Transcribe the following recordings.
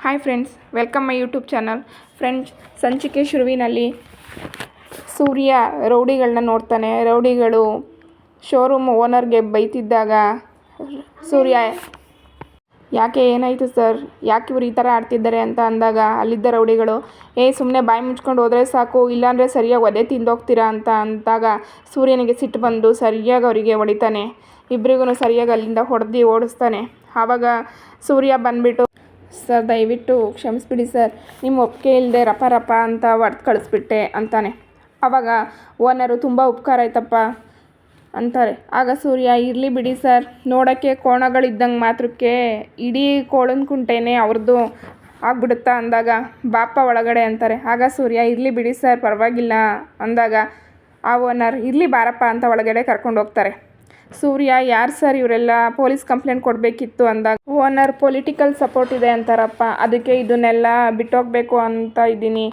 Hi friends welcome my YouTube channel friends ಸಂಚಿಕೆ ಶುರುವಿನಲ್ಲಿ ಸೂರ್ಯ ರೌಡಿಗಳನ್ನ ನೋಡ್ತಾನೆ ರೌಡಿಗಳು ಶೋರೂಮ್ ಓನರ್ಗೆ ಬೈತಿದ್ದಾಗ ಸೂರ್ಯ, ಯಾಕೆ ಏನಾಯಿತು ಸರ್ ಯಾಕೆ ಇವರು ಈ ಥರ ಆಡ್ತಿದ್ದಾರೆ ಅಂತ ಅಂದಾಗ ಅಲ್ಲಿದ್ದ ರೌಡಿಗಳು, ಏ ಸುಮ್ಮನೆ ಬಾಯಿ ಮುಚ್ಕೊಂಡು ಹೋದರೆ ಸಾಕು, ಇಲ್ಲಾಂದರೆ ಸರಿಯಾಗಿ ಒದೆ ತಿಂದೋಗ್ತೀರಾ ಅಂತ ಅಂದಾಗ ಸೂರ್ಯನಿಗೆ ಸಿಟ್ಟು ಬಂದು ಸರಿಯಾಗಿ ಅವರಿಗೆ ಹೊಡಿತಾನೆ. ಇಬ್ಬರಿಗೂ ಸರಿಯಾಗಿ ಅಲ್ಲಿಂದ ಹೊಡೆದು ಓಡಿಸ್ತಾನೆ. ಆವಾಗ ಸೂರ್ಯ ಬಂದುಬಿಟ್ಟು ಸರ್, ದಯವಿಟ್ಟು ಕ್ಷಮಿಸ್ಬಿಡಿ ಸರ್. ನಿಮ್ಮ ಒಪ್ಪಿಗೆ ಇಲ್ಲದೆ ರಪ ರಪ ಅಂತ ಹೊಡ್ದು ಕಳಿಸ್ಬಿಟ್ಟೆ ಅಂತಾನೆ. ಆವಾಗ ಓನರು ತುಂಬ ಉಪಕಾರ ಆಯ್ತಪ್ಪ ಅಂತಾರೆ. ಆಗ ಸೂರ್ಯ, ಇರಲಿ ಬಿಡಿ ಸರ್. ನೋಡೋಕ್ಕೆ ಕೋಣಗಳಿದ್ದಂಗೆ ಮಾತ್ರಕ್ಕೆ ಇಡೀ ಕೋಳನ ಕುಂಟೆನೇ ಅವ್ರದ್ದು ಆಗ್ಬಿಡುತ್ತಾ ಅಂದಾಗ ಬಾಪ ಒಳಗಡೆ ಅಂತಾರೆ. ಆಗ ಸೂರ್ಯ, ಇರಲಿ ಬಿಡಿ ಸರ್, ಪರವಾಗಿಲ್ಲ ಅಂದಾಗ ಆ ಓನರ್, ಇರಲಿ ಬಾರಪ್ಪ ಅಂತ ಒಳಗಡೆ ಕರ್ಕೊಂಡು ಹೋಗ್ತಾರೆ. ಸೂರ್ಯ, ಯಾರು ಸರ್ ಇವರೆಲ್ಲ ಪೊಲೀಸ್ ಕಂಪ್ಲೇಂಟ್ ಕೊಡಬೇಕಿತ್ತು ಅಂದಾಗ, ಓನರ್, ಪೊಲಿಟಿಕಲ್ ಸಪೋರ್ಟ್ ಇದೆ ಅಂತಾರಪ್ಪ, ಅದಕ್ಕೆ ಇದನ್ನೆಲ್ಲ ಬಿಟ್ಟೋಗ್ಬೇಕು ಅಂತ ಇದ್ದೀನಿ.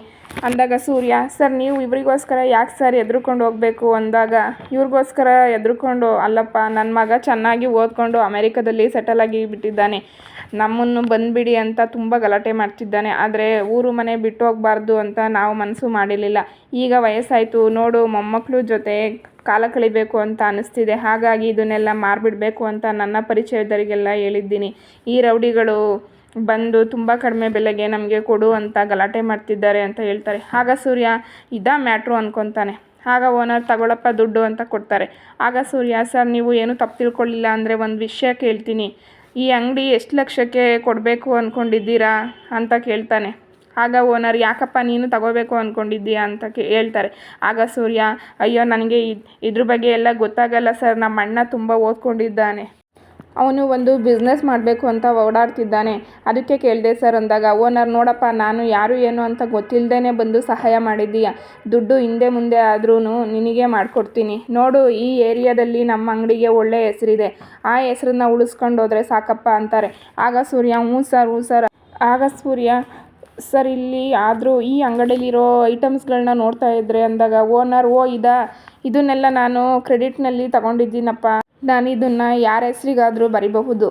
ಅಂದಾಗ ಸೂರ್ಯ, ಸರ್, ನೀವು ಇವರಿಗೋಸ್ಕರ ಯಾಕೆ ಸರ್ ಎದ್ರುಕೊಂಡು ಹೋಗಬೇಕು? ಅಂದಾಗ, ಇವ್ರಿಗೋಸ್ಕರ ಎದ್ರುಕೊಂಡು ಅಲ್ಲಪ್ಪ ನನ್ನ ಮಗ ಚೆನ್ನಾಗಿ ಓದ್ಕೊಂಡು ಅಮೇರಿಕಾದಲ್ಲಿ ಸೆಟಲ್ ಆಗಿ ಬಿಟ್ಟಿದ್ದಾನೆ. ನಮ್ಮನ್ನು ಬಂದುಬಿಡಿ ಅಂತ ತುಂಬ ಗಲಾಟೆ ಮಾಡ್ತಿದ್ದಾನೆ. ಆದರೆ ಊರು ಮನೆ ಬಿಟ್ಟು ಹೋಗಬಾರ್ದು ಅಂತ ನಾವು ಮನಸ್ಸು ಮಾಡಿರಲಿಲ್ಲ. ಈಗ ವಯಸ್ಸಾಯಿತು. ನೋಡು ಮೊಮ್ಮಕ್ಕಳು ಜೊತೆ ಕಾಲ ಕಳಿಬೇಕು ಅಂತ ಅನ್ನಿಸ್ತಿದೆ ಹಾಗಾಗಿ ಇದನ್ನೆಲ್ಲ ಮಾರಿಬಿಡಬೇಕು ಅಂತ ನನ್ನ ಪರಿಚಯದವರಿಗೆಲ್ಲ ಹೇಳಿದ್ದೀನಿ. ಈ ರೌಡಿಗಳು ಬಂದು ತುಂಬ ಕಡಿಮೆ ಬೆಲೆಗೆ ನಮಗೆ ಕೊಡು ಅಂತ ಗಲಾಟೆ ಮಾಡ್ತಿದ್ದಾರೆ ಅಂತ ಹೇಳ್ತಾರೆ. ಆಗ ಸೂರ್ಯ, ಇದಾ ಮ್ಯಾಟ್ರು ಅಂದ್ಕೊತಾನೆ ಆಗ ಓನರ್ ತಗೊಳಪ್ಪ ದುಡ್ಡು ಅಂತ ಕೊಡ್ತಾರೆ. ಆಗ ಸೂರ್ಯ, ಸರ್, ನೀವು ಏನು ತಪ್ಪು ತಿಳ್ಕೊಳ್ಳಿಲ್ಲ ಅಂದರೆ ಒಂದು ವಿಷಯ ಕೇಳ್ತೀನಿ. ಈ ಅಂಗಡಿ ಎಷ್ಟು ಲಕ್ಷಕ್ಕೆ ಕೊಡಬೇಕು ಅಂದ್ಕೊಂಡಿದ್ದೀರಾ ಅಂತ ಕೇಳ್ತಾನೆ. ಆಗ ಓನರ್, ಯಾಕಪ್ಪ ನೀನು ತಗೋಬೇಕು ಅಂದ್ಕೊಂಡಿದ್ದೀಯಾ ಅಂತ ಕೇ, ಹೇಳ್ತಾರೆ. ಆಗ ಸೂರ್ಯ, ಅಯ್ಯೋ, ನನಗೆ ಇದ್ರ ಬಗ್ಗೆ ಎಲ್ಲ ಗೊತ್ತಾಗಲ್ಲ ಸರ್. ನಮ್ಮ ಅಣ್ಣ ತುಂಬ ಓದ್ಕೊಂಡಿದ್ದಾನೆ. ಅವನು ಒಂದು ಬಿಸ್ನೆಸ್ ಮಾಡಬೇಕು ಅಂತ ಓಡಾಡ್ತಿದ್ದಾನೆ. ಅದಕ್ಕೆ ಕೇಳಿದೆ, ಸರ್, ಅಂದಾಗ, ಓನರ್, ನೋಡಪ್ಪ, ನಾನು ಯಾರು, ಏನು ಅಂತ ಗೊತ್ತಿಲ್ಲದೇ ಬಂದು ಸಹಾಯ ಮಾಡಿದ್ದೀಯ? ದುಡ್ಡು ಹಿಂದೆ ಮುಂದೆ ಆದ್ರೂ ನಿನಗೆ ಮಾಡಿಕೊಡ್ತೀನಿ. ನೋಡು, ಈ ಏರಿಯಾದಲ್ಲಿ ನಮ್ಮ ಅಂಗಡಿಗೆ ಒಳ್ಳೆಯ ಹೆಸರಿದೆ. ಆ ಹೆಸರನ್ನ ಉಳಿಸ್ಕೊಂಡು ಹೋದರೆ ಸಾಕಪ್ಪ, ಅಂತಾರೆ. ಆಗ ಸೂರ್ಯ, ಹ್ಞೂ ಸರ್ ಹ್ಞೂ ಸರ್. ಆಗ ಸೂರ್ಯ, ಸರ್, ಇಲ್ಲಿ ಆದರೂ ಈ ಅಂಗಡಿಯಲ್ಲಿರೋ ಐಟಮ್ಸ್ಗಳನ್ನ ನೋಡ್ತಾ ಇದ್ದರೆ ಅಂದಾಗ, ಓನರ್, ಓ, ಇದಾ? ಇದನ್ನೆಲ್ಲ ನಾನು ಕ್ರೆಡಿಟ್ನಲ್ಲಿ ತಗೊಂಡಿದ್ದೀನಪ್ಪ. ನಾನು ಇದನ್ನು ಯಾರ ಹೆಸರಿಗಾದರೂ ಬರಿಬಹುದು.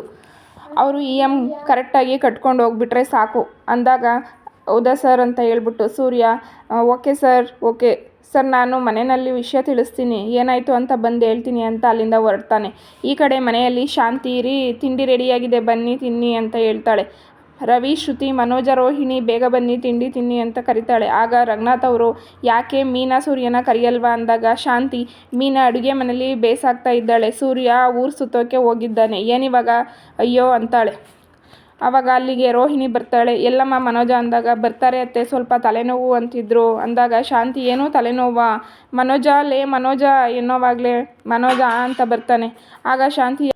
ಅವರು ಇ ಎಂ ಕರೆಕ್ಟಾಗಿ ಕಟ್ಕೊಂಡು ಹೋಗ್ಬಿಟ್ರೆ ಸಾಕು. ಅಂದಾಗ, ಹೌದಾ ಸರ್ ಅಂತ ಹೇಳ್ಬಿಟ್ಟು, Surya okay sir okay. Sir, ನಾನು ಮನೆಯಲ್ಲಿ ವಿಷಯ ತಿಳಿಸ್ತೀನಿ. ಏನಾಯಿತು ಅಂತ ಬಂದು ಹೇಳ್ತೀನಿ ಅಂತ ಅಲ್ಲಿಂದ ಹೊರಡ್ತಾನೆ. ಈ ಕಡೆ ಮನೆಯಲ್ಲಿ ಶಾಂತಿ ಇರಿ, ತಿಂಡಿ ರೆಡಿಯಾಗಿದೆ, ಬನ್ನಿ, ತಿನ್ನಿ ಅಂತ ಹೇಳ್ತಾಳೆ. ರವಿ, ಶ್ರುತಿ, ಮನೋಜ, ರೋಹಿಣಿ, ಬೇಗ ಬನ್ನಿ, ತಿಂಡಿ ತಿನ್ನಿ ಅಂತ ಕರಿತಾಳೆ. ಆಗ ರಂಗನಾಥ್ ಅವರು, ಯಾಕೆ ಮೀನಾ ಸೂರ್ಯನ ಕರೆಯಲ್ವಾ? ಅಂದಾಗ ಶಾಂತಿ, ಮೀನಾ ಅಡುಗೆ ಮನೇಲಿ ಬೇಸಾಗ್ತಾ ಇದ್ದಾಳೆ. ಸೂರ್ಯ ಊರು ಸುತ್ತೋಕೆ ಹೋಗಿದ್ದಾನೆ. ಏನಿವಾಗ ಅಯ್ಯೋ ಅಂತಾಳೆ. ಆವಾಗ ಅಲ್ಲಿಗೆ ರೋಹಿಣಿ ಬರ್ತಾಳೆ. ಎಲ್ಲಮ್ಮ, ಮನೋಜ ಅಂದಾಗ, ಬರ್ತಾರೆ ಅತ್ತೆ, ಸ್ವಲ್ಪ ತಲೆನೋವು ಅಂತಿದ್ರು. ಅಂದಾಗ ಶಾಂತಿ, ಏನೂ ತಲೆನೋವಾ? ಮನೋಜ, ಲೇ ಮನೋಜ, ಎನ್ನೋವಾಗಲೇ ಮನೋಜ ಅಂತ ಬರ್ತಾನೆ. ಆಗ ಶಾಂತಿ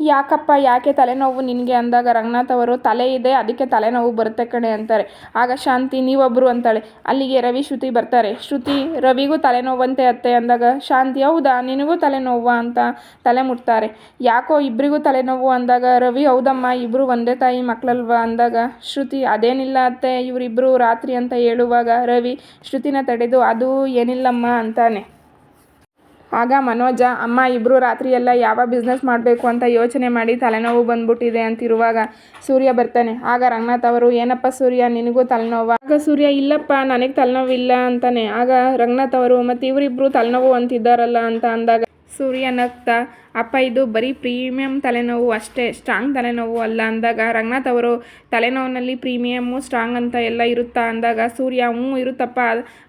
ಯಾಕಪ್ಪ, ಯಾಕೆ ತಲೆನೋವು? ನಿನಗೆ ಅಂದಾಗ ರಂಗನಾಥ್ ಅವರು, ತಲೆ ಇದೆ, ಅದಕ್ಕೆ ತಲೆನೋವು ಬರುತ್ತೆ ಕಣೆ ಅಂತಾರೆ. ಆಗ ಶಾಂತಿ ನೀವೊಬ್ಬರು ಅಂತಾಳೆ. ಅಲ್ಲಿಗೆ ರವಿ, ಶ್ರುತಿ ಬರ್ತಾರೆ. ಶ್ರುತಿ, ರವಿಗೂ ತಲೆನೋವಂತೆ ಅತ್ತೆ ಅಂದಾಗ ಶಾಂತಿ, ಹೌದಾ, ನಿನಗೂ ತಲೆನೋವಾ ಅಂತ ತಲೆ ಮುಟ್ತಾರೆ. ಯಾಕೋ ಇಬ್ಬರಿಗೂ ತಲೆನೋವು ಅಂದಾಗ ರವಿ, ಹೌದಮ್ಮ ಇಬ್ಬರು ಒಂದೇ ತಾಯಿ ಮಕ್ಕಳಲ್ವಾ ಅಂದಾಗ ಶ್ರುತಿ, ಅದೇನಿಲ್ಲ ಅತ್ತೆ ಇವರಿಬ್ಬರು ರಾತ್ರಿ ಅಂತ ಹೇಳುವಾಗ ರವಿ ಶ್ರುತಿನ ತಡೆದು, ಅದು ಏನಿಲ್ಲಮ್ಮ ಅಂತಾನೆ. ಆಗ ಮನೋಜ, ಅಮ್ಮ ಇಬ್ಬರು ರಾತ್ರಿಯೆಲ್ಲ ಯಾವ ಬಿಸ್ನೆಸ್ ಮಾಡಬೇಕು ಅಂತ ಯೋಚನೆ ಮಾಡಿ ತಲೆನೋವು ಬಂದ್ಬಿಟ್ಟಿದೆ ಅಂತಿರುವಾಗ ಸೂರ್ಯ ಬರ್ತಾನೆ. ಆಗ ರಂಗನಾಥ್ ಅವರು, ಏನಪ್ಪ ಸೂರ್ಯ, ನಿನಗೂ ತಲೆನೋವು? ಆಗ ಸೂರ್ಯ, ಇಲ್ಲಪ್ಪ, ನನಗೆ ತಲೆನೋವಿಲ್ಲ ಅಂತಾನೆ. ಆಗ ರಂಗನಾಥ್ ಅವರು, ಮತ್ತು ಇವರಿಬ್ಬರು ತಲೆನೋವು ಅಂತಿದ್ದಾರಲ್ಲ ಅಂತ ಅಂದಾಗ ಸೂರ್ಯ ನಗ್ತಾ ಅಪ್ಪ, ಇದು ಬರೀ ಪ್ರೀಮಿಯಂ ತಲೆನೋವು ಅಷ್ಟೇ, ಸ್ಟ್ರಾಂಗ್ ತಲೆನೋವು ಅಲ್ಲ ಅಂದಾಗ. ರಂಗನಾಥ್ ಅವರು, ತಲೆನೋವಿನಲ್ಲಿ ಪ್ರೀಮಿಯಮ್ಮು ಸ್ಟ್ರಾಂಗ್ ಅಂತ ಎಲ್ಲ ಇರುತ್ತಾ ಅಂದಾಗ, ಸೂರ್ಯ ಹ್ಞೂ ಇರುತ್ತಪ್ಪ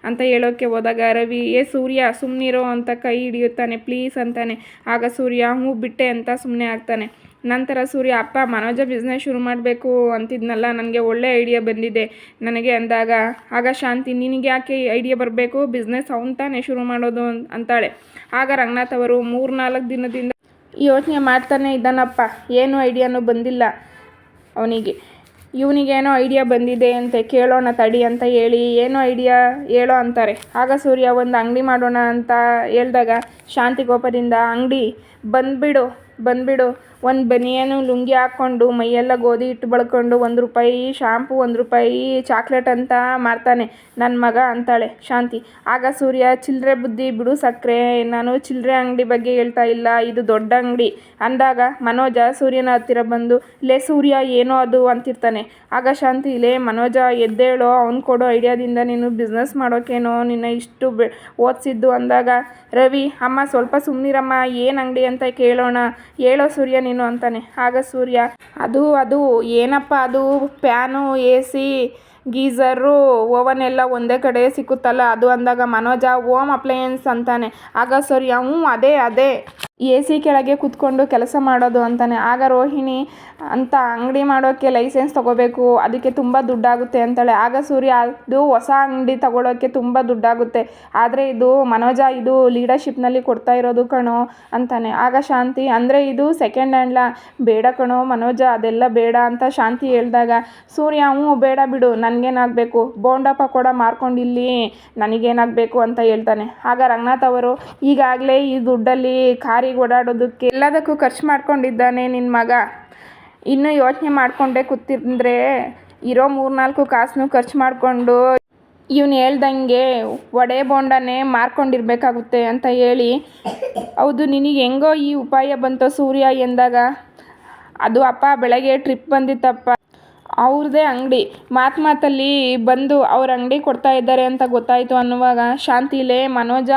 ಅಂತ ಹೇಳೋಕ್ಕೆ ಹೋದಾಗ, ರವಿ, ಏ ಸೂರ್ಯ ಸುಮ್ಮನಿರೋ ಅಂತ ಕೈ ಹಿಡಿಯುತ್ತಾನೆ, ಪ್ಲೀಸ್ ಅಂತಾನೆ. ಆಗ ಸೂರ್ಯ ಹ್ಞೂ ಬಿಟ್ಟೆ ಅಂತ ಸುಮ್ಮನೆ ಆಗ್ತಾನೆ. ನಂತರ ಸೂರ್ಯ, ಅಪ್ಪ, ಮನೋಜ ಬಿಸ್ನೆಸ್ ಶುರು ಮಾಡಬೇಕು ಅಂತಿದ್ನಲ್ಲ, ನನಗೆ ಒಳ್ಳೆ ಐಡಿಯಾ ಬಂದಿದೆ. ನನಗೆ ಅಂದಾಗ, ಆಗ ಶಾಂತಿ, ನಿನಗೆ ಯಾಕೆ ಐಡಿಯಾ ಬರಬೇಕು? ಬಿಸ್ನೆಸ್ ಅವನ್ ತಾನೇ ಶುರು ಮಾಡೋದು ಅಂತಾಳೆ. ಆಗ ರಂಗನಾಥ್ ಅವರು ಮೂರು ನಾಲ್ಕು ದಿನದಿಂದ ಯೋಚನೆ ಮಾಡ್ತಾನೆ ಇದ್ದಾನಪ್ಪ. ಏನು ಐಡಿಯಾನು ಬಂದಿಲ್ಲ ಅವನಿಗೆ. ಇವನಿಗೇನೋ ಐಡಿಯಾ ಬಂದಿದೆ ಅಂತೆ, ಕೇಳೋಣ ತಡಿ ಅಂತ ಹೇಳಿ, ಏನೋ ಐಡಿಯಾ ಹೇಳೋ ಅಂತಾರೆ. ಆಗ ಸೂರ್ಯ, ಒಂದು ಅಂಗಡಿ ಮಾಡೋಣ ಅಂತ ಹೇಳಿದಾಗ ಶಾಂತಿ ಕೋಪದಿಂದ ಅಂಗಡಿ ಬಂದುಬಿಡು ಬಂದುಬಿಡು ಒಂದು ಬನಿಯನು ಲುಂಗಿ ಹಾಕ್ಕೊಂಡು ಮೈಯೆಲ್ಲ ಗೋಧಿ ಹಿಟ್ಟು ಬಳ್ಕೊಂಡು ಒಂದು ರೂಪಾಯಿ ಶಾಂಪು, ಒಂದು ರೂಪಾಯಿ ಚಾಕ್ಲೇಟ್ ಅಂತ ಮಾರ್ತಾನೆ. ನನ್ನ ಮಗ ಅಂತಾಳೆ, ಶಾಂತಿ, ಆಗ ಸೂರ್ಯ ಚಿಲ್ಲರೆ ಬುದ್ಧಿ ಬಿಡು ಸಕ್ಕರೆ ನಾನು ಚಿಲ್ಲರೆ ಅಂಗಡಿ ಬಗ್ಗೆ ಹೇಳ್ತಾ ಇಲ್ಲ, ಇದು ದೊಡ್ಡ ಅಂಗಡಿ. ಅಂದಾಗ ಮನೋಜ ಸೂರ್ಯನ ಹತ್ತಿರ ಬಂದು, ಲೇ ಸೂರ್ಯ, ಏನೋ ಅದು? ಅಂತಿರ್ತಾನೆ. ಆಗ ಶಾಂತಿ, ಲೇ ಮನೋಜ ಎದ್ದೇಳೋ ಅವ್ನು ಕೊಡೋ ಐಡಿಯಾದಿಂದ ನೀನು ಬಿಸ್ನೆಸ್ ಮಾಡೋಕೇನೋ? ನಿನ್ನ ಇಷ್ಟು ಬೆ ಓದಿಸಿದ್ದು ಅಂದಾಗ, ರವಿ, ಅಮ್ಮ ಸ್ವಲ್ಪ ಸುಮ್ಮನಿರಮ್ಮ ಏನು ಅಂಗಡಿ ಅಂತ ಕೇಳೋಣ? ಹೇಳೋ ಸೂರ್ಯ ನೀನು ಅಂತಾನೆ. ಆಗ ಸೂರ್ಯ, ಅದು ಅದು, ಏನಪ್ಪ ಅದು? Fan A C geyser oven ಎಲ್ಲ ಒಂದೇ ಕಡೆ ಸಿಕ್ಕುತ್ತಲ್ಲ, ಅದು ಅಂದಾಗ ಮನೋಜ, ಓಮ್ ಅಪ್ಲಯನ್ಸ್ ಅಂತಾನೆ. ಆಗ ಸೂರ್ಯ ಹ್ಞೂ ಅದೇ ಅದೇ. ಎ ಸಿ ಕೆಳಗೆ ಕೂತ್ಕೊಂಡು ಕೆಲಸ ಮಾಡೋದು ಅಂತಾನೆ. ಆಗ ರೋಹಿಣಿ, ಅಂತ ಅಂಗಡಿ ಮಾಡೋಕ್ಕೆ ಲೈಸೆನ್ಸ್ ತೊಗೋಬೇಕು, ಅದಕ್ಕೆ ತುಂಬ ದುಡ್ಡಾಗುತ್ತೆ, ಅಂತಾಳೆ. ಆಗ ಸೂರ್ಯ, ಅದು ಹೊಸ ಅಂಗಡಿ ತಗೊಳ್ಳೋಕ್ಕೆ ತುಂಬ ದುಡ್ಡಾಗುತ್ತೆ, ಆದರೆ ಇದು ಮನೋಜ, ಇದು ಲೀಡರ್ಶಿಪ್ನಲ್ಲಿ ಕೊಡ್ತಾ ಇರೋದು ಕಣೋ, ಅಂತಾನೆ. ಆಗ ಶಾಂತಿ, ಅಂದರೆ ಇದು ಸೆಕೆಂಡ್ ಹ್ಯಾಂಡ್ಲ ಬೇಡ ಕಣೋ ಮನೋಜ, ಅದೆಲ್ಲ ಬೇಡ, ಅಂತ ಶಾಂತಿ ಹೇಳಿದಾಗ, ಸೂರ್ಯ, ಹ್ಞೂ, ಬೇಡ ಬಿಡು, ನನಗೇನಾಗಬೇಕು ಬೋಂಡ ಪಕೋಡ ಮಾರ್ಕೊಂಡಿಲ್ಲಿ, ನನಗೇನಾಗಬೇಕು, ಅಂತ ಹೇಳ್ತಾನೆ. ಆಗ ರಂಗನಾಥ್ ಅವರು, ಈಗಾಗಲೇ ಈ ದುಡ್ಡಲ್ಲಿ ಕಾರಿಗೆ ಓಡಾಡೋದಕ್ಕೆ ಎಲ್ಲದಕ್ಕೂ ಖರ್ಚು ಮಾಡ್ಕೊಂಡಿದ್ದಾನೆ ನಿನ್ನ ಮಗ. ಇನ್ನೂ ಯೋಚನೆ ಮಾಡಿಕೊಂಡೇ ಕೂತಿದ್ರೆ ಇರೋ ಮೂರ್ನಾಲ್ಕು ಕಾಸನ್ನು ಖರ್ಚು ಮಾಡಿಕೊಂಡು ಇವನು ಹೇಳ್ದಂಗೆ ಒಡೆ ಬೋಂಡನೇ ಮಾರ್ಕೊಂಡಿರ್ಬೇಕಾಗುತ್ತೆ ಅಂತ ಹೇಳಿ. ಹೌದು, ನಿನಗೆ ಹೆಂಗೋ ಈ ಉಪಾಯ ಬಂತೋ ಸೂರ್ಯ ಎಂದಾಗ. ಅದು ಅಪ್ಪ ಬೆಳಗ್ಗೆ ಟ್ರಿಪ್ ಬಂದಿತ್ತಪ್ಪ. ಅವ್ರದ್ದೇ ಅಂಗಡಿ. ಮಾತು ಮಾತಲ್ಲಿ ಬಂದು ಅವ್ರ ಅಂಗಡಿ ಕೊಡ್ತಾ ಇದ್ದಾರೆ ಅಂತ ಗೊತ್ತಾಯಿತು ಅನ್ನುವಾಗ ಶಾಂತಿ ಲೇ ಮನೋಜ,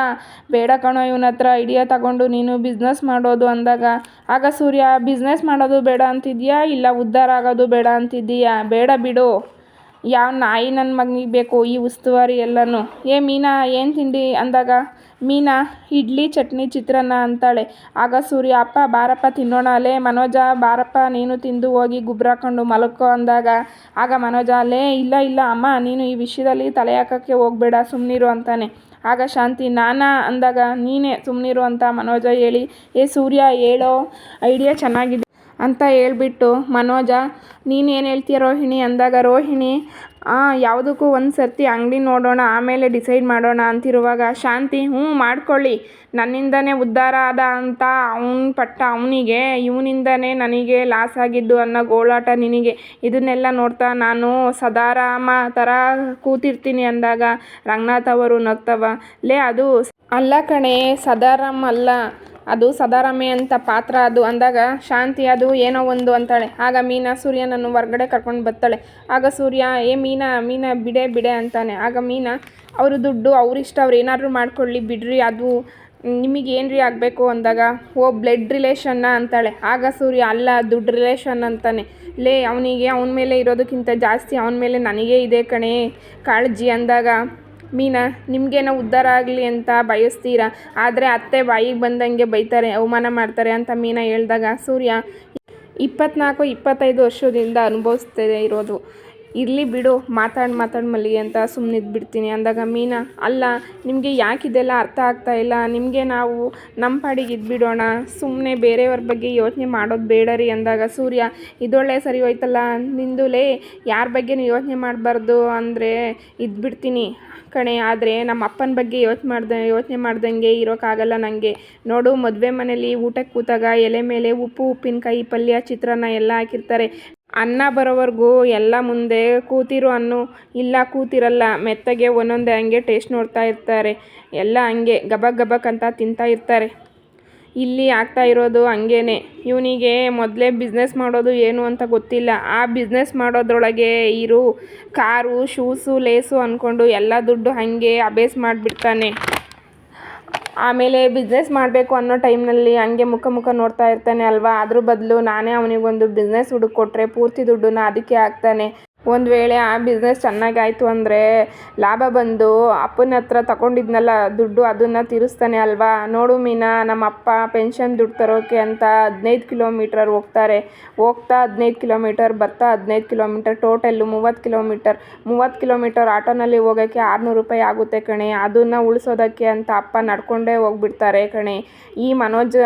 ಬೇಡ ಕಣೋ, ಇವನ ಹತ್ರ ಐಡಿಯಾ ತಗೊಂಡು ನೀನು ಬಿಸ್ನೆಸ್ ಮಾಡೋದು ಅಂದಾಗ, ಆಗ ಸೂರ್ಯ ಬಿಸ್ನೆಸ್ ಮಾಡೋದು ಬೇಡ ಅಂತಿದ್ಯಾ? ಇಲ್ಲ, ಉದ್ಧಾರ ಆಗೋದು ಬೇಡ ಅಂತಿದ್ದೀಯಾ? ಬೇಡ ಬಿಡು. ಯಾವ ನಾಯಿ ನನ್ನ ಮಗನಿಗೆ ಬೇಕು, ಈ ಉಸ್ತುವಾರಿ ಎಲ್ಲನೂ? ಏ ಮೀನಾ, ಏನು ತಿಂಡಿ ಅಂದಾಗ? ಮೀನಾ, ಇಡ್ಲಿ, ಚಟ್ನಿ, ಚಿತ್ರಾನ್ನ ಅಂತಾಳೆ. ಆಗ ಸೂರ್ಯ, ಅಪ್ಪ, ಬಾರಪ್ಪ ತಿನ್ನೋಣ ಅಲ್ಲೇ ಮನೋಜ, ಬಾರಪ್ಪ, ನೀನು ತಿಂದು ಹೋಗಿ ಗುಬ್ರಾಕೊಂಡು ಮಲಕ್ಕೋ ಅಂದಾಗ. ಆಗ ಮನೋಜ ಅಲ್ಲೇ ಇಲ್ಲ ಇಲ್ಲ, ಅಮ್ಮ, ನೀನು ಈ ವಿಷಯದಲ್ಲಿ ತಲೆ ಹಾಕೋಕ್ಕೆ ಹೋಗಬೇಡ ಸುಮ್ಮನಿರು ಅಂತಾನೆ. ಆಗ ಶಾಂತಿ, ನಾನಾ ಅಂದಾಗ, ನೀನೇ ಸುಮ್ಮನಿರು ಅಂತ ಮನೋಜ ಹೇಳಿ, ಏ ಸೂರ್ಯ, ಹೇಳೋ ಐಡಿಯಾ ಚೆನ್ನಾಗಿದೆ. ಅಂತ ಹೇಳ್ಬಿಟ್ಟು, ಮನೋಜ ನೀನು ಏನು ಹೇಳ್ತೀಯ ರೋಹಿಣಿ? ಅಂದಾಗ, ರೋಹಿಣಿ ಯಾವುದಕ್ಕೂ ಒಂದು ಸರ್ತಿ ಅಂಗಡಿ ನೋಡೋಣ, ಆಮೇಲೆ ಡಿಸೈಡ್ ಮಾಡೋಣ ಅಂತಿರುವಾಗ ಶಾಂತಿ, ಹ್ಞೂ, ಮಾಡ್ಕೊಳ್ಳಿ. ನನ್ನಿಂದನೇ ಉದ್ಧಾರ ಆದ ಅಂತ ಅವನ ಪಟ್ಟ ಅವನಿಗೆ, ಇವನಿಂದನೇ ನನಗೆ ಲಾಸ್ ಆಗಿದ್ದು ಅನ್ನೋ ಗೋಳಾಟ ನಿನಗೆ. ಇದನ್ನೆಲ್ಲ ನೋಡ್ತಾ ನಾನು ಸದಾರಾಮ ಥರ ಕೂತಿರ್ತೀನಿ ಅಂದಾಗ ರಂಗನಾಥ್ ಅವರು ನಗ್ತವ, ಲೇ, ಅದು ಅಲ್ಲ ಕಣೆ, ಸದಾರಾಮ್ ಅಲ್ಲ. ಅದು ಸದಾರಾಮೆ ಅಂತ ಪಾತ್ರ ಅದು. ಅಂದಾಗ ಶಾಂತಿ ಅದು ಏನೋ ಒಂದು ಅಂತಾಳೆ. ಆಗ ಮೀನಾ ಸೂರ್ಯನನ್ನು ಹೊರ್ಗಡೆ ಕರ್ಕೊಂಡು ಬರ್ತಾಳೆ. ಆಗ ಸೂರ್ಯ, ಏ ಮೀನಾ ಮೀನಾ ಬಿಡೆ ಬಿಡೆ ಅಂತಾನೆ. ಆಗ ಮೀನಾ, ಅವರು ದುಡ್ಡು ಅವ್ರಿಷ್ಟ ಅವ್ರು ಏನಾದರೂ ಮಾಡ್ಕೊಳ್ಳಿ ಬಿಡ್ರಿ. ಅದು ನಿಮಗೆ ರೀ ಆಗಬೇಕು? ಅಂದಾಗ, ಓ ಬ್ಲಡ್ ರಿಲೇಷನ್ನ ಅಂತಾಳೆ. ಆಗ ಸೂರ್ಯ, ಅಲ್ಲ, ದುಡ್ಡು ರಿಲೇಷನ್ ಅಂತಾನೆ. ಲೇ, ಅವನಿಗೆ, ಅವನ ಮೇಲೆ ಇರೋದಕ್ಕಿಂತ ಜಾಸ್ತಿ ಅವನ ಮೇಲೆ ನನಗೇ ಇದೆ ಕಣೆ. ಕಾಳಜಿ ಅಂದಾಗ ಮೀನಾ ನಿಮಗೇನೋ ಉದ್ಧಾರ ಆಗಲಿ ಅಂತ ಬಯಸ್ತೀರಾ? ಆದರೆ ಅತ್ತೆ ಬಾಯಿಗೆ ಬಂದಂಗೆ ಬೈತಾರೆ, ಅವಮಾನ ಮಾಡ್ತಾರೆ ಅಂತ ಮೀನಾ ಹೇಳಿದಾಗ ಸೂರ್ಯ ಇಪ್ಪತ್ನಾಲ್ಕು, ಇಪ್ಪತ್ತೈದು ವರ್ಷದಿಂದ ಅನುಭವಿಸ್ತೇ ಇರೋದು. ಇರಲಿ ಬಿಡು, ಮಾತಾಡಿ ಮಾತಾಡಿ ಮಲ್ಲಿ ಅಂತ ಸುಮ್ಮನಿದ್ದು ಬಿಡ್ತೀನಿ ಅಂದಾಗ ಮೀನಾ, ಅಲ್ಲ, ನಿಮಗೆ ಯಾಕೆ ಇದೆಲ್ಲ ಅರ್ಥ ಆಗ್ತಾ ಇಲ್ಲ? ನಿಮಗೆ ನಾವು ನಮ್ಮ ಪಾಡಿಗೆ ಇದ್ಬಿಡೋಣ ಸುಮ್ಮನೆ ಬೇರೆಯವ್ರ ಬಗ್ಗೆ ಯೋಚನೆ ಮಾಡೋದು ಬೇಡ ರೀ ಅಂದಾಗ ಸೂರ್ಯ, ಇದೊಳ್ಳೆ ಸರಿ ಹೋಯ್ತಲ್ಲ, ನಿಂದುಲೇ ಯಾರ ಬಗ್ಗೆನೂ ಯೋಚನೆ ಮಾಡಬಾರ್ದು ಅಂದರೆ ಇದ್ಬಿಡ್ತೀನಿ. ಕಣೆ, ಆದರೆ ನಮ್ಮ ಅಪ್ಪನ ಬಗ್ಗೆ ಯೋಚನೆ ಮಾಡ್ದೆ, ಯೋಚನೆ ಮಾಡ್ದಂಗೆ ಇರೋಕ್ಕಾಗಲ್ಲ ನನಗೆ ನೋಡು, ಮದುವೆ ಮನೇಲಿ ಊಟಕ್ಕೆ ಕೂತಾಗ ಎಲೆ ಮೇಲೆ ಉಪ್ಪು, ಉಪ್ಪಿನಕಾಯಿ, ಪಲ್ಯ, ಚಿತ್ರಾನ್ನ ಎಲ್ಲ ಹಾಕಿರ್ತಾರೆ. ಅನ್ನ ಬರೋವರೆಗೂ ಎಲ್ಲ ಮುಂದೆ ಕೂತಿರು ಅನ್ನು. ಇಲ್ಲ, ಕೂತಿರಲ್ಲ. ಮೆತ್ತಗೆ ಒಂದೊಂದೇ ಹಂಗೆ ಟೇಸ್ಟ್ ನೋಡ್ತಾ ಇರ್ತಾರೆ. ಎಲ್ಲ ಹಂಗೆ ಗಬಕ್ ಗಬಕ್ ಅಂತ ತಿಂತಾ ಇರ್ತಾರೆ. ಇಲ್ಲಿ ಆಗ್ತಾ ಇರೋದು ಹಂಗೇನೆ. ಇವನಿಗೆ ಮೊದಲೇ ಬಿಸ್ನೆಸ್ ಮಾಡೋದು ಏನು ಅಂತ ಗೊತ್ತಿಲ್ಲ. ಆ ಬಿಸ್ನೆಸ್ ಮಾಡೋದ್ರೊಳಗೆ ಇರು, ಕಾರು ಶೂಸು ಲೇಸು ಅಂದ್ಕೊಂಡು ಎಲ್ಲ ದುಡ್ಡು ಹಾಗೆ ಅಬೇಸ್ ಮಾಡಿಬಿಡ್ತಾನೆ. ಆಮೇಲೆ ಬಿಸ್ನೆಸ್ ಮಾಡಬೇಕು ಅನ್ನೋ ಟೈಮ್ನಲ್ಲಿ ಹಂಗೆ ಮುಖ ಮುಖ ನೋಡ್ತಾ ಇರ್ತಾನೆ ಅಲ್ವಾ? ಅದ್ರ ಬದಲು ನಾನೇ ಅವನಿಗೊಂದು ಬಿಸ್ನೆಸ್ ಹುಡುಕೊಟ್ರೆ ಪೂರ್ತಿ ದುಡ್ಡನ್ನ ಅದಕ್ಕೆ ಹಾಕ್ತಾನೆ. ಒಂದು ವೇಳೆ ಆ ಬಿಸ್ನೆಸ್ ಚೆನ್ನಾಗಾಯಿತು ಅಂದರೆ ಲಾಭ ಬಂದು ಅಪ್ಪನ ಹತ್ರ ತಗೊಂಡಿದ್ನಲ್ಲ ದುಡ್ಡು, ಅದನ್ನು ತೀರಿಸ್ತಾನೆ ಅಲ್ವಾ? ನೋಡು ಮೀನಾ, ನಮ್ಮ ಅಪ್ಪ ಪೆನ್ಷನ್ ದುಡ್ಡು ತರೋಕೆ ಅಂತ ಹದಿನೈದು ಕಿಲೋಮೀಟರ್ ಹೋಗ್ತಾರೆ. ಹೋಗ್ತಾ ಹದಿನೈದು ಕಿಲೋಮೀಟರ್ ಬರ್ತಾ ಹದಿನೈದು ಕಿಲೋಮೀಟರ್ ಟೋಟಲ್ಲು ಮೂವತ್ತು ಕಿಲೋಮೀಟರ್ ಮೂವತ್ತು ಕಿಲೋಮೀಟರ್ ಆಟೋನಲ್ಲಿ ಹೋಗೋಕ್ಕೆ ಆರುನೂರು ರೂಪಾಯಿ ಆಗುತ್ತೆ ಕಣೆ. ಅದನ್ನು ಉಳಿಸೋದಕ್ಕೆ ಅಂತ ಅಪ್ಪ ನಡ್ಕೊಂಡೇ ಹೋಗ್ಬಿಡ್ತಾರೆ ಕಣೆ. ಈ ಮನೋಜ್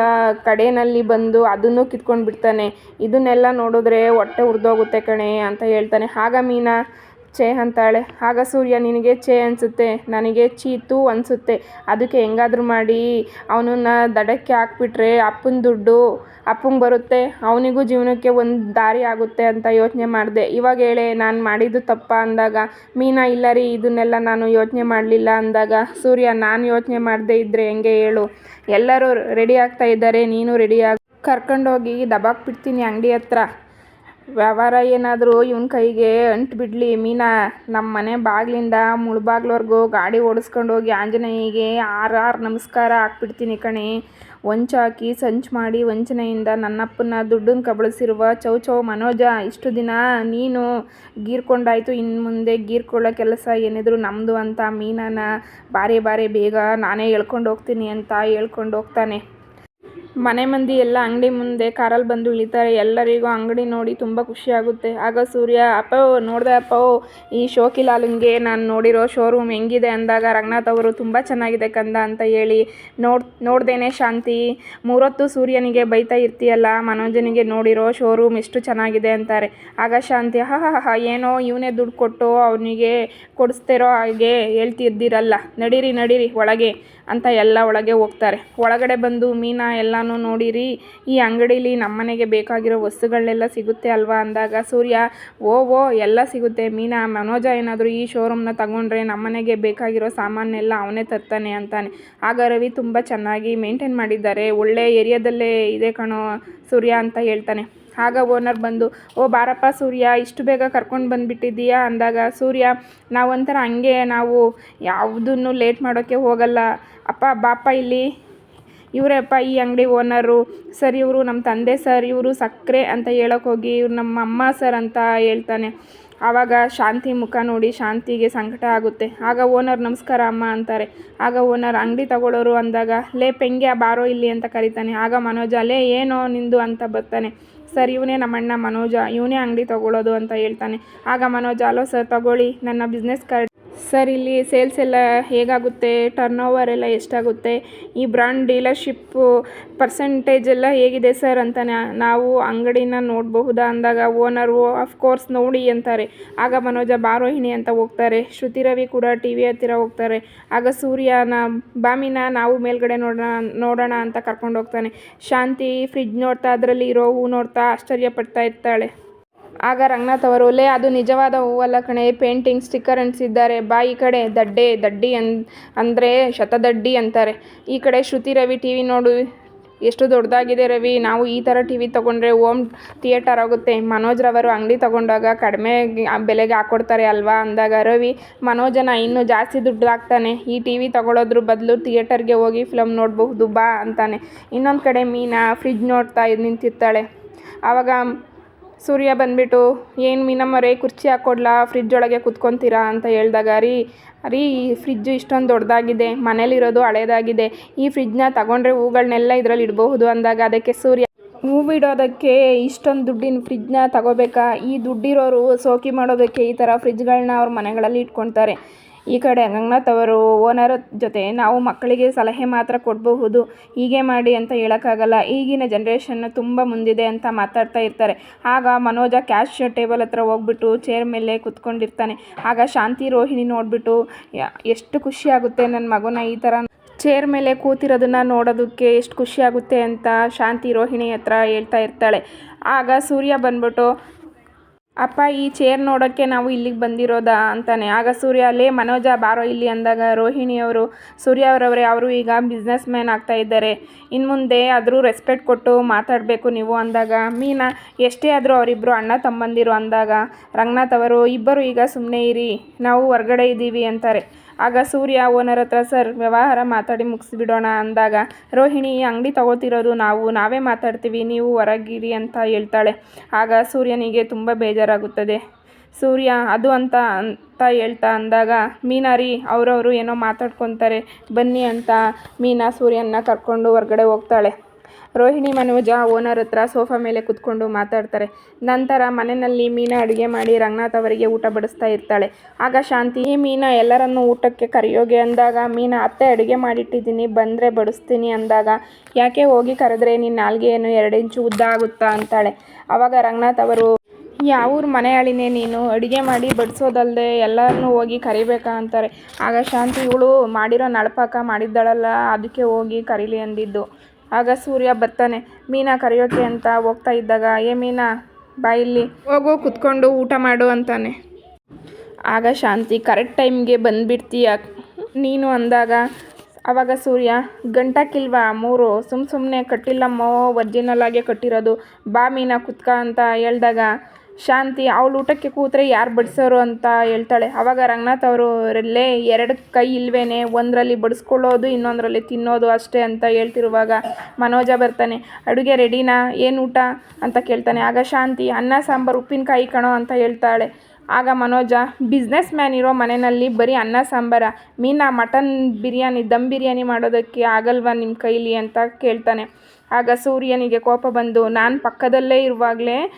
ಕಡೆಯಲ್ಲಿ ಬಂದು ಅದನ್ನು ಕಿತ್ಕೊಂಡು ಬಿಡ್ತಾನೆ ಇದನ್ನೆಲ್ಲ ನೋಡಿದ್ರೆ ಹೊಟ್ಟೆ ಉರಿದೋಗುತ್ತೆ ಕಣೆ ಅಂತ ಹೇಳ್ತಾನೆ. ಆಗ ಮೀನಾ, ಛೇ ಅಂತಾಳೆ. ಆಗ ಸೂರ್ಯ, ನಿನಗೆ ಛೇ ಅನಿಸುತ್ತೆ? ನನಗೆ ಚೀತು ಅನಿಸುತ್ತೆ. ಅದಕ್ಕೆ ಹೆಂಗಾದ್ರೂ ಮಾಡಿ. ಅವನನ್ನ ದಡಕ್ಕೆ ಹಾಕ್ಬಿಟ್ರೆ ಅಪ್ಪನ ದುಡ್ಡು ಅಪ್ಪಂಗೆ ಬರುತ್ತೆ. ಅವನಿಗೂ ಜೀವನಕ್ಕೆ ಒಂದು ದಾರಿ ಆಗುತ್ತೆ ಅಂತ ಯೋಚನೆ ಮಾಡಿದೆ. ಇವಾಗ ಹೇಳೆ, ನಾನು ಮಾಡಿದ್ದು ತಪ್ಪ ಅಂದಾಗ, ಮೀನಾ, ಇಲ್ಲ ರೀ, ಇದನ್ನೆಲ್ಲ ನಾನು ಯೋಚನೆ ಮಾಡಲಿಲ್ಲ ಅಂದಾಗ ಸೂರ್ಯ, ನಾನು ಯೋಚನೆ ಮಾಡದೇ ಇದ್ದರೆ ಹೆಂಗೆ ಹೇಳು? ಎಲ್ಲರೂ ರೆಡಿ ಆಗ್ತಾ ಇದ್ದಾರೆ, ನೀನು ರೆಡಿ ಆಗಿ ಕರ್ಕೊಂಡೋಗಿ ದಬಾಕ್ಬಿಡ್ತೀನಿ ಅಂಗಡಿ ಹತ್ರ. ವ್ಯವಹಾರ ಏನಾದರೂ ಇವನ ಕೈಗೆ ಅಂಟು ಬಿಡಲಿ, ಮೀನಾ. ನಮ್ಮ ಮನೆ ಬಾಗಿಲಿಂದ ಮುಳುಬಾಗ್ಲವರೆಗೂ ಗಾಡಿ ಓಡಿಸ್ಕೊಂಡು ಹೋಗಿ ಆಂಜನೇಯಿಗೆ ಆರು ಆರು ನಮಸ್ಕಾರ ಹಾಕ್ಬಿಡ್ತೀನಿ ಕಣೆ. ಹೊಂಚು ಹಾಕಿ ಸಂಚು ಮಾಡಿ ವಂಚನೆಯಿಂದ ನನ್ನಪ್ಪನ ದುಡ್ಡನ್ನ ಕಬಳಿಸಿರುವ ಚೌ ಚೌ ಮನೋಜ, ಇಷ್ಟು ದಿನ ನೀನು ಗೀರ್ಕೊಂಡಾಯಿತು ಇನ್ನು ಮುಂದೆ ಗೀರ್ಕೊಳ್ಳೋ ಕೆಲಸ ಏನಿದ್ರು ನಮ್ಮದು ಅಂತ ಮೀನಾನ ಬಾರಿ ಬಾರಿ ಬೇಗ ನಾನೇ ಹೇಳ್ಕೊಂಡು ಹೋಗ್ತೀನಿ ಅಂತ ಹೇಳ್ಕೊಂಡು ಹೋಗ್ತಾನೆ ಮನೆ ಮಂದಿ ಎಲ್ಲ ಅಂಗಡಿ ಮುಂದೆ ಕಾರಲ್ಲಿ ಬಂದು ಇಳಿತಾರೆ. ಎಲ್ಲರಿಗೂ ಅಂಗಡಿ ನೋಡಿ ತುಂಬ ಖುಷಿಯಾಗುತ್ತೆ. ಆಗ ಸೂರ್ಯ, ಅಪ್ಪ, ನೋಡಿದೆ ಅಪ್ಪ ಈ ಶೋಕಿಲಾಲಂಗೆ ನಾನು ನೋಡಿರೋ ಶೋರೂಮ್ ಹೆಂಗಿದೆ? ಅಂದಾಗ, ರಂಗನಾಥ್ ಅವರು ತುಂಬ ಚೆನ್ನಾಗಿದೆ ಕಂದ ಅಂತ ಹೇಳಿ, ನೋಡ್, ನೋಡ್ದೇನೆ ಶಾಂತಿ. ಮೂರೊತ್ತು ಸೂರ್ಯನಿಗೆ ಬೈತಾ ಇರ್ತೀಯಲ್ಲ, ಮನೋಜನಿಗೆ ನೋಡಿರೋ ಶೋರೂಮ್ ಎಷ್ಟು ಚೆನ್ನಾಗಿದೆ ಅಂತಾರೆ. ಆಗ ಶಾಂತಿ, ಹಾ ಏನೋ ಇವನೇ ದುಡ್ಡು ಕೊಟ್ಟು ಅವನಿಗೆ ಕೊಡಿಸ್ತಿರೋ ಹಾಗೆ ಹೇಳ್ತಿದ್ದಿರಲ್ಲ, ನಡೀರಿ ನಡೀರಿ, ಒಳಗೆ ಅಂತ ಎಲ್ಲ ಒಳಗೆ ಹೋಗ್ತಾರೆ. ಒಳಗಡೆ ಬಂದು ಮೀನಾ ಎಲ್ಲನೂ ನೋಡಿರಿ. ಈ ಅಂಗಡೀಲಿ ನಮ್ಮನೆಗೆ ಬೇಕಾಗಿರೋ ವಸ್ತುಗಳನ್ನೆಲ್ಲ ಸಿಗುತ್ತೆ ಅಲ್ವಾ ಅಂದಾಗ ಸೂರ್ಯ, ಓ ಓ, ಎಲ್ಲ ಸಿಗುತ್ತೆ. ಮೀನಾ, ಮನೋಜ ಏನಾದರೂ ಈ ಶೋರೂಮ್ನ ತಗೊಂಡ್ರೆ ನಮ್ಮನೆಗೆ ಬೇಕಾಗಿರೋ ಸಾಮಾನೆಲ್ಲ ಅವನೇ ತರ್ತಾನೆ ಅಂತಾನೆ. ಆಗ ರವಿ ತುಂಬ ಚೆನ್ನಾಗಿ ಮೇಂಟೈನ್ ಮಾಡಿದ್ದಾರೆ. ಒಳ್ಳೆ ಏರಿಯಾದಲ್ಲೇ ಇದೆ ಕಣೋ ಸೂರ್ಯ ಅಂತ ಹೇಳ್ತಾನೆ. ಆಗ ಓನರ್ ಬಂದು, ಓ, ಬಾರಪ್ಪ ಸೂರ್ಯ, ಇಷ್ಟು ಬೇಗ ಕರ್ಕೊಂಡು ಬಂದುಬಿಟ್ಟಿದ್ದೀಯಾ? ಅಂದಾಗ, ಸೂರ್ಯ, ನಾವೊಂಥರ ಹಂಗೆ, ನಾವು ಯಾವುದನ್ನು ಲೇಟ್ ಮಾಡೋಕ್ಕೆ ಹೋಗಲ್ಲ. ಅಪ್ಪ, ಬಾಪ್ಪ ಇಲ್ಲಿ. ಇವರೇ ಅಪ್ಪ ಈ ಅಂಗಡಿ ಓನರು, ಸರ್ ಇವರು ನಮ್ಮ ತಂದೆ ಸರ್, ಇವರು ಸಕ್ಕರೆ ಅಂತ ಹೇಳೋಕೆ ಹೋಗಿ ಇವ್ರು ನಮ್ಮ ಅಮ್ಮ ಸರ್ ಅಂತ ಹೇಳ್ತಾನೆ. ಆವಾಗ ಶಾಂತಿ ಮುಖ ನೋಡಿ ಶಾಂತಿಗೆ ಸಂಕಟ ಆಗುತ್ತೆ. ಆಗ ಓನರ್, ನಮಸ್ಕಾರ ಅಮ್ಮ ಅಂತಾರೆ. ಆಗ ಓನರ್, ಅಂಗಡಿ ತಗೊಳ್ಳೋರು ಅಂದಾಗ, ಲೇ ಪೆಂಗೆ ಬಾರೋ ಇಲ್ಲಿ ಅಂತ ಕರೀತಾನೆ. ಆಗ ಮನೋಜ, ಲೇ ಏನೋ ನಿಂದು ಅಂತ ಬರ್ತಾನೆ. ಸರ್, ಇವನೇ ನಮ್ಮಣ್ಣ ಮನೋಜ, ಇವನೇ ಅಂಗಡಿ ತಗೊಳ್ಳೋದು ಅಂತ ಹೇಳ್ತಾನೆ. ಆಗ ಮನೋಜ, ಅಲೋ ಸರ್, ತಗೊಳ್ಳಿ, ನನ್ನ ಬಿಸ್ನೆಸ್ ಕಾರ್ಡ್ ಸರ್, ಇಲ್ಲಿ ಸೇಲ್ಸ್ ಎಲ್ಲ ಹೇಗಾಗುತ್ತೆ? ಟರ್ನ್ ಓವರ್ ಎಲ್ಲ ಎಷ್ಟಾಗುತ್ತೆ? ಈ ಬ್ರಾಂಡ್ ಡೀಲರ್ಶಿಪ್ಪು ಪರ್ಸೆಂಟೇಜ್ ಎಲ್ಲ ಹೇಗಿದೆ ಸರ್ ಅಂತಾನೆ ನಾವು ಅಂಗಡಿನ ನೋಡಬಹುದಾ ಅಂದಾಗ ಓನರು ಕೋರ್ಸ್ ನೋಡಿ ಅಂತಾರೆ. ಆಗ ಮನೋಜ ಬಾರೋಹಿಣಿ ಅಂತ ಹೋಗ್ತಾರೆ. ಶ್ರುತಿ ರವಿ ಕೂಡ ಟಿ ವಿ ಹತ್ತಿರ ಹೋಗ್ತಾರೆ. ಆಗ ಸೂರ್ಯನ, ಬಾಮಿನ ನಾವು ಮೇಲ್ಗಡೆ ನೋಡೋಣ ನೋಡೋಣ ಅಂತ ಕರ್ಕೊಂಡು ಹೋಗ್ತಾನೆ. ಶಾಂತಿ ಫ್ರಿಜ್ ನೋಡ್ತಾ, ಅದರಲ್ಲಿ ಇರೋ ಹೂ ನೋಡ್ತಾ ಆಶ್ಚರ್ಯ ಪಡ್ತಾ ಇರ್ತಾಳೆ. ಆಗ ರಂಗನಾಥ್ ಅವರು, ಲೇ, ಅದು ನಿಜವಾದ ಹೂವಲ್ಲ ಕಣೆ, ಪೇಂಟಿಂಗ್ ಸ್ಟಿಕ್ಕರ್ ಅಂಟಿಸಿದ್ದಾರೆ ಬಾ ಈ ಕಡೆ, ದಡ್ಡೆ, ದಡ್ಡಿ ಅನ್, ಅಂದರೆ ಶತದಡ್ಡಿ ಅಂತಾರೆ. ಈ ಕಡೆ ಶ್ರುತಿ ರವಿ ಟಿ ವಿ ನೋಡು. ಎಷ್ಟು ದೊಡ್ಡದಾಗಿದೆ ರವಿ. ನಾವು ಈ ಥರ ಟಿ ವಿ ತೊಗೊಂಡ್ರೆ ಓಮ್ ಥಿಯೇಟರ್ ಆಗುತ್ತೆ. ಮನೋಜ್ ರವರು ಅಂಗಡಿ ತೊಗೊಂಡಾಗ ಕಡಿಮೆ ಬೆಲೆಗೆ ಹಾಕ್ಕೊಡ್ತಾರೆ ಅಲ್ವಾ? ಅಂದಾಗ ರವಿ, ಮನೋಜನ ಇನ್ನೂ ಜಾಸ್ತಿ ದುಡ್ಡು ಹಾಕ್ತಾನೆ ಈ ಟಿ ವಿ ತೊಗೊಳೋದ್ರ ಬದಲು ಥಿಯೇಟರ್ಗೆ ಹೋಗಿ ಫಿಲಮ್ ನೋಡಬಹುದು, ಬಾ ಅಂತಾನೆ. ಇನ್ನೊಂದು ಕಡೆ ಮೀನಾ ಫ್ರಿಜ್ ನೋಡ್ತಾ ನಿಂತಿರ್ತಾಳೆ. ಆವಾಗ ಸೂರ್ಯ ಬಂದುಬಿಟ್ಟು, ಏನು ಮೀನಮ್ಮರೇ, ಕುರ್ಚಿ ಹಾಕ್ಕೊಡ್ಲಾ ಫ್ರಿಜ್ ಒಳಗೆ ಕುತ್ಕೊತೀರಾ? ಅಂತ ಹೇಳಿದಾಗ, ರೀ ರೀ, ಈ ಫ್ರಿಜ್ಜು ಇಷ್ಟೊಂದು ದೊಡ್ಡದಾಗಿದೆ ಮನೇಲಿರೋದು ಹಳೇದಾಗಿದೆ, ಈ ಫ್ರಿಜ್ನ ತಗೊಂಡ್ರೆ ಹೂಗಳನ್ನೆಲ್ಲ ಇದರಲ್ಲಿ ಇಡಬಹುದು ಅಂದಾಗ ಅದಕ್ಕೆ ಸೂರ್ಯ ಹೂವಿಡೋದಕ್ಕೆ ಇಷ್ಟೊಂದು ದುಡ್ಡಿನ ಫ್ರಿಜ್ನ ತಗೋಬೇಕಾ? ಈ ದುಡ್ಡಿರೋರು ಸೋಕಿ ಮಾಡೋದಕ್ಕೆ ಈ ಥರ ಫ್ರಿಜ್ಗಳನ್ನ ಅವ್ರ ಮನೆಗಳಲ್ಲಿ ಇಟ್ಕೊತಾರೆ. ಈ ಕಡೆ ರಂಗನಾಥ್ ಅವರು, ಓನರ್ ಜೊತೆ ನಾವು ಮಕ್ಕಳಿಗೆ ಸಲಹೆ ಮಾತ್ರ ಕೊಡಬಹುದು. ಹೀಗೆ ಮಾಡಿ ಅಂತ ಹೇಳೋಕ್ಕಾಗಲ್ಲ. ಈಗಿನ ಜನ್ರೇಷನ್ ತುಂಬ ಮುಂದಿದೆ ಅಂತ ಮಾತಾಡ್ತಾ ಇರ್ತಾರೆ. ಆಗ ಮನೋಜ ಕ್ಯಾಶ್ ಟೇಬಲ್ ಹತ್ರ ಹೋಗ್ಬಿಟ್ಟು ಚೇರ್ ಮೇಲೆ ಕುತ್ಕೊಂಡಿರ್ತಾನೆ. ಆಗ ಶಾಂತಿ ರೋಹಿಣಿ ನೋಡಿಬಿಟ್ಟು ಎಷ್ಟು ಖುಷಿ ಆಗುತ್ತೆ ನನ್ನ ಮಗನ ಈ ಥರ ಚೇರ್ ಮೇಲೆ ಕೂತಿರೋದನ್ನ ನೋಡೋದಕ್ಕೆ ಎಷ್ಟು ಖುಷಿಯಾಗುತ್ತೆ ಅಂತ ಶಾಂತಿ ರೋಹಿಣಿ ಹತ್ರ ಹೇಳ್ತಾ ಇರ್ತಾಳೆ. ಆಗ ಸೂರ್ಯ ಬಂದ್ಬಿಟ್ಟು ಅಪ್ಪ, ಈ ಚೇರ್ ನೋಡೋಕ್ಕೆ ನಾವು ಇಲ್ಲಿಗೆ ಬಂದಿರೋದಾ ಅಂತಾನೆ. ಆಗ ಸೂರ್ಯ ಅಲ್ಲೇ ಮನೋಜ, ಬಾರೋ ಇಲ್ಲಿ ಅಂದಾಗ ರೋಹಿಣಿಯವರು, ಸೂರ್ಯ ಅವರವರೇ, ಅವರು ಈಗ ಬಿಸ್ನೆಸ್ ಮ್ಯಾನ್ ಆಗ್ತಾ ಇದ್ದಾರೆ. ಇನ್ನು ಮುಂದೆ ಆದರೂ ರೆಸ್ಪೆಕ್ಟ್ ಕೊಟ್ಟು ಮಾತಾಡಬೇಕು ನೀವು ಅಂದಾಗ, ಮೀನಾ, ಎಷ್ಟೇ ಆದರೂ ಅವರಿಬ್ಬರು ಅಣ್ಣ, ತಮ್ಮಂದಿರು ಅಂದಾಗ, ರಂಗನಾಥ್ ಅವರು, ಇಬ್ಬರು ಈಗ ಸುಮ್ಮನೆ ಇರಿ, ನಾವು ಹೊರ್ಗಡೆ ಇದ್ದೀವಿ ಅಂತಾರೆ. ಆಗ ಸೂರ್ಯ, ಓನರ್ ಹತ್ರ ಸರ್ ವ್ಯವಹಾರ ಮಾತಾಡಿ ಮುಗಿಸ್ಬಿಡೋಣ ಅಂದಾಗ, ರೋಹಿಣಿ, ಅಂಗಡಿ ತಗೋತಿರೋದು ನಾವು, ನಾವೇ ಮಾತಾಡ್ತೀವಿ, ನೀವು ಹೊರಗಿರಿ ಅಂತ ಹೇಳ್ತಾಳೆ. ಆಗ ಸೂರ್ಯನಿಗೆ ತುಂಬ ಬೇಜಾರಾಗುತ್ತದೆ. ಸೂರ್ಯ, ಅದು ಅಂತ ಅಂತ ಹೇಳ್ತಾ ಅಂದಾಗ, ಮೀನಾರಿ, ಅವರವರು ಏನೋ ಮಾತಾಡ್ಕೊತಾರೆ, ಬನ್ನಿ ಅಂತ ಮೀನಾ ಸೂರ್ಯನ ಕರ್ಕೊಂಡು ಹೊರಗಡೆ ಹೋಗ್ತಾಳೆ. ರೋಹಿಣಿ ಮನೋಜ, ಓನರ್ ಹತ್ರ ಸೋಫಾ ಮೇಲೆ ಕುತ್ಕೊಂಡು ಮಾತಾಡ್ತಾರೆ. ನಂತರ ಮನೆಯಲ್ಲಿ ಮೀನಾ ಅಡುಗೆ ಮಾಡಿ ರಂಗನಾಥ್ ಅವರಿಗೆ ಊಟ ಬಡಿಸ್ತಾ ಇರ್ತಾಳೆ. ಆಗ ಶಾಂತಿ ಈ ಮೀನಾ, ಎಲ್ಲರನ್ನೂ ಊಟಕ್ಕೆ ಕರೆಯೋಗೆ ಅಂದಾಗ ಮೀನಾ, ಅತ್ತೆ ಅಡುಗೆ ಮಾಡಿಟ್ಟಿದ್ದೀನಿ, ಬಂದರೆ ಬಡಿಸ್ತೀನಿ ಅಂದಾಗ. ಯಾಕೆ ಹೋಗಿ ಕರೆದ್ರೆ ನಿನ್ನ ನಾಲ್ಗೆ ಏನು ಎರಡು ಇಂಚು ಉದ್ದ ಆಗುತ್ತಾ? ಅಂತಾಳೆ. ಆವಾಗ ರಂಗನಾಥ್ ಅವರು ಯಾವೂರ ಮನೆ ನೀನು? ಅಡುಗೆ ಮಾಡಿ ಬಡಿಸೋದಲ್ಲದೆ ಎಲ್ಲರನ್ನು ಹೋಗಿ ಕರಿಬೇಕಾ? ಅಂತಾರೆ. ಆಗ ಶಾಂತಿ, ಇವಳು ಮಾಡಿರೋ ನಳಪಾಕ ಮಾಡಿದ್ದಾಳಲ್ಲ, ಅದಕ್ಕೆ ಹೋಗಿ ಕರೀಲಿ ಅಂದಿದ್ದು. ಆಗ ಸೂರ್ಯ ಬರ್ತಾನೆ ಮೀನಾ ಕರೆಯೋಕೆ ಅಂತ ಹೋಗ್ತಾ ಇದ್ದಾಗ ಏ ಮೀನಾ ಬಾ ಇಲ್ಲಿ. ಹೋಗು ಕುತ್ಕೊಂಡು ಊಟ ಮಾಡು ಅಂತಾನೆ. ಆಗ ಶಾಂತಿ ಕರೆಕ್ಟ್ ಟೈಮ್ಗೆ ಬಂದುಬಿಡ್ತೀಯ? ನೀನು ಅಂದಾಗ ಆವಾಗ ಸೂರ್ಯ ಗಂಟಕ್ಕಿಲ್ವಾ ಮೂರು ಸುಮ್ಮ ಸುಮ್ಮನೆ ಕಟ್ಟಿಲ್ಲಮ್ಮೋ ಒರ್ಜಿನಲ್ ಆಗೇ ಕಟ್ಟಿರೋದು. ಬಾ ಮೀನಾ ಕುತ್ಕ ಅಂತ ಹೇಳ್ದಾಗ ಶಾಂತಿ, ಅವಳು ಊಟಕ್ಕೆ ಕೂತ್ರೆ ಯಾರು ಬಡಿಸೋರು ಅಂತ ಹೇಳ್ತಾಳೆ. ಅವಾಗ ರಂಗನಾಥ್ ಅವರು, ರಲ್ಲೇ, ಎರಡು ಕೈ ಇಲ್ವೇನೆ? ಒಂದರಲ್ಲಿ ಬಡಿಸ್ಕೊಳ್ಳೋದು, ಇನ್ನೊಂದರಲ್ಲಿ ತಿನ್ನೋದು ಅಷ್ಟೇ ಅಂತ ಹೇಳ್ತಿರುವಾಗ ಮನೋಜ ಬರ್ತಾನೆ. ಅಡುಗೆ ರೆಡಿನಾ? ಏನು ಊಟ? ಅಂತ ಕೇಳ್ತಾನೆ. ಆಗ ಶಾಂತಿ, ಅನ್ನ, ಸಾಂಬಾರು, ಉಪ್ಪಿನಕಾಯಿ ಕಣೋ ಅಂತ ಹೇಳ್ತಾಳೆ. ಆಗ ಮನೋಜ, ಬಿಸ್ನೆಸ್ ಮ್ಯಾನ್ ಇರೋ ಮನೆಯಲ್ಲಿ ಬರೀ ಅನ್ನ, ಸಾಂಬಾರ, ಮೀನಾ, ಮಟನ್ ಬಿರಿಯಾನಿ, ದಮ್ ಬಿರಿಯಾನಿ ಮಾಡೋದಕ್ಕೆ ಆಗಲ್ವಾ ನಿಮ್ಮ ಕೈಲಿ? ಅಂತ ಕೇಳ್ತಾನೆ. ಆಗ ಸೂರ್ಯನಿಗೆ ಕೋಪ ಬಂದು, ನಾನು ಪಕ್ಕದಲ್ಲೇ ಇರುವಾಗಲೇ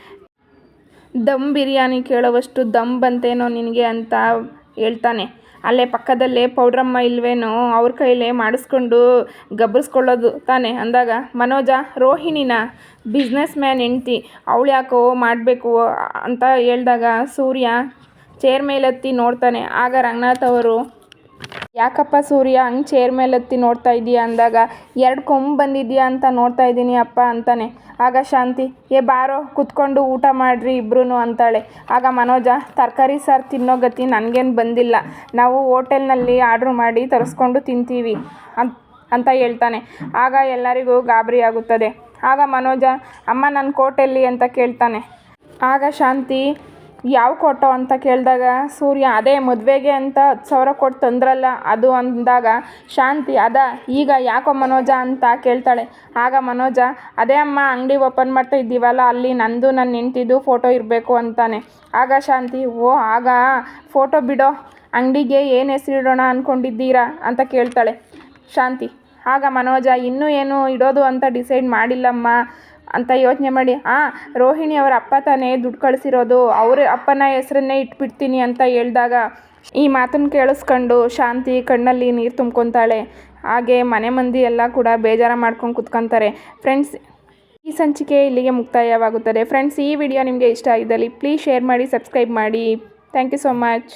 ದಮ್ ಬಿರಿಯಾನಿ ಕೇಳೋವಷ್ಟು ದಮ್ ಬಂತೇನೋ ನಿನಗೆ ಅಂತ ಹೇಳ್ತಾನೆ. ಅಲ್ಲೇ ಪಕ್ಕದಲ್ಲೇ ಪೌಡ್ರಮ್ಮ ಇಲ್ವೇನೋ ಅವ್ರ ಕೈಲೇ ಮಾಡಿಸ್ಕೊಂಡು ಗಬ್ಬರಿಸ್ಕೊಳ್ಳೋದು ತಾನೆ. ಅಂದಾಗ ಮನೋಜ, ರೋಹಿಣಿನ ಬಿಸ್ನೆಸ್ ಮ್ಯಾನ್ ಹೆಂಡ್ತಿ, ಅವಳು ಯಾಕೋ ಮಾಡಬೇಕು ಅಂತ ಹೇಳಿದಾಗ ಸೂರ್ಯ ಚೇರ್ ಮೇಲೆತ್ತಿ ನೋಡ್ತಾನೆ. ಆಗ ರಂಗನಾಥ್ ಅವರು ಯಾಕಪ್ಪ ಸೂರ್ಯ, ಹಂಗೆ ಚೇರ್ ಮೇಲೆ ಮೇಲೆತ್ತಿ ನೋಡ್ತಾ ಇದೀಯ ಅಂದಾಗ, ಎರಡು ಕೊಂಬು ಬಂದಿದ್ಯಾ ಅಂತ ನೋಡ್ತಾ ಇದ್ದೀನಿ ಅಪ್ಪ ಅಂತಾನೆ. ಆಗ ಶಾಂತಿ, ಏ ಬಾರೋ, ಕುತ್ಕೊಂಡು ಊಟ ಮಾಡಿರಿ ಇಬ್ರು ಅಂತಾಳೆ. ಆಗ ಮನೋಜ, ತರಕಾರಿ ಸಾರು ತಿನ್ನೋ ಗತಿ ನನಗೇನು ಬಂದಿಲ್ಲ. ನಾವು ಹೋಟೆಲ್ನಲ್ಲಿ ಆರ್ಡ್ರ್ ಮಾಡಿ ತರಿಸ್ಕೊಂಡು ತಿಂತೀವಿ ಅಂತ ಅಂತ ಹೇಳ್ತಾನೆ. ಆಗ ಎಲ್ಲರಿಗೂ ಗಾಬರಿ ಆಗುತ್ತದೆ. ಆಗ ಮನೋಜ, ಅಮ್ಮ ನನ್ನ ಕೋಟೆಲ್ಲಿ ಅಂತ ಕೇಳ್ತಾನೆ. ಆಗ ಶಾಂತಿ ಯಾವ ಕೊಟ್ಟೋ ಅಂತ ಕೇಳಿದಾಗ, ಸೂರ್ಯ, ಅದೇ ಮದುವೆಗೆ ಅಂತ ಹತ್ತು ಸಾವಿರ ಕೊಟ್ಟು ತಂದ್ರಲ್ಲ, ಅದು ಅಂದಾಗ ಶಾಂತಿ, ಅದ, ಈಗ ಯಾಕೋ ಮನೋಜ ಅಂತ ಕೇಳ್ತಾಳೆ. ಆಗ ಮನೋಜ, ಅದೇ ಅಮ್ಮ, ಅಂಗಡಿ ಓಪನ್ ಮಾಡ್ತಾ ಇದ್ದೀವಲ್ಲ, ಅಲ್ಲಿ ನಂದು ನನ್ನ ನಿಂತಿದ್ದು ಫೋಟೋ ಇರಬೇಕು ಅಂತಾನೆ. ಆಗ ಶಾಂತಿ, ಓ, ಆಗ, ಫೋಟೋ ಬಿಡೋ, ಅಂಗಡಿಗೆ ಏನು ಹೆಸರಿಡೋಣ ಅಂದ್ಕೊಂಡಿದ್ದೀರಾ ಅಂತ ಕೇಳ್ತಾಳೆ ಶಾಂತಿ. ಆಗ ಮನೋಜ, ಇನ್ನೂ ಏನು ಇಡೋದು ಅಂತ ಡಿಸೈಡ್ ಮಾಡಿಲ್ಲಮ್ಮ ಅಂತ ಯೋಚನೆ ಮಾಡಿ ಹಾಂ ರೋಹಿಣಿ ಅವರ ಅಪ್ಪ ತಾನೇ ದುಡ್ಡು ಕಳಿಸಿರೋದು, ಅವ್ರ ಅಪ್ಪನ ಹೆಸರನ್ನೇ ಇಟ್ಬಿಡ್ತೀನಿ ಅಂತ ಹೇಳಿದಾಗ ಈ ಮಾತನ್ನು ಕೇಳಿಸ್ಕೊಂಡು ಶಾಂತಿ ಕಣ್ಣಲ್ಲಿ ನೀರು ತುಂಬ್ಕೊತಾಳೆ. ಹಾಗೆ ಮನೆ ಮಂದಿ ಎಲ್ಲ ಕೂಡ ಬೇಜಾರು ಮಾಡ್ಕೊಂಡು ಕುತ್ಕೊತಾರೆ. ಫ್ರೆಂಡ್ಸ್, ಈ ಸಂಚಿಕೆ ಇಲ್ಲಿಗೆ ಮುಕ್ತಾಯವಾಗುತ್ತದೆ. ಫ್ರೆಂಡ್ಸ್, ಈ ವಿಡಿಯೋ ನಿಮಗೆ ಇಷ್ಟ ಆಗಿದ್ದಲ್ಲಿ ಪ್ಲೀಸ್ ಶೇರ್ ಮಾಡಿ, ಸಬ್ಸ್ಕ್ರೈಬ್ ಮಾಡಿ. Thank you so much.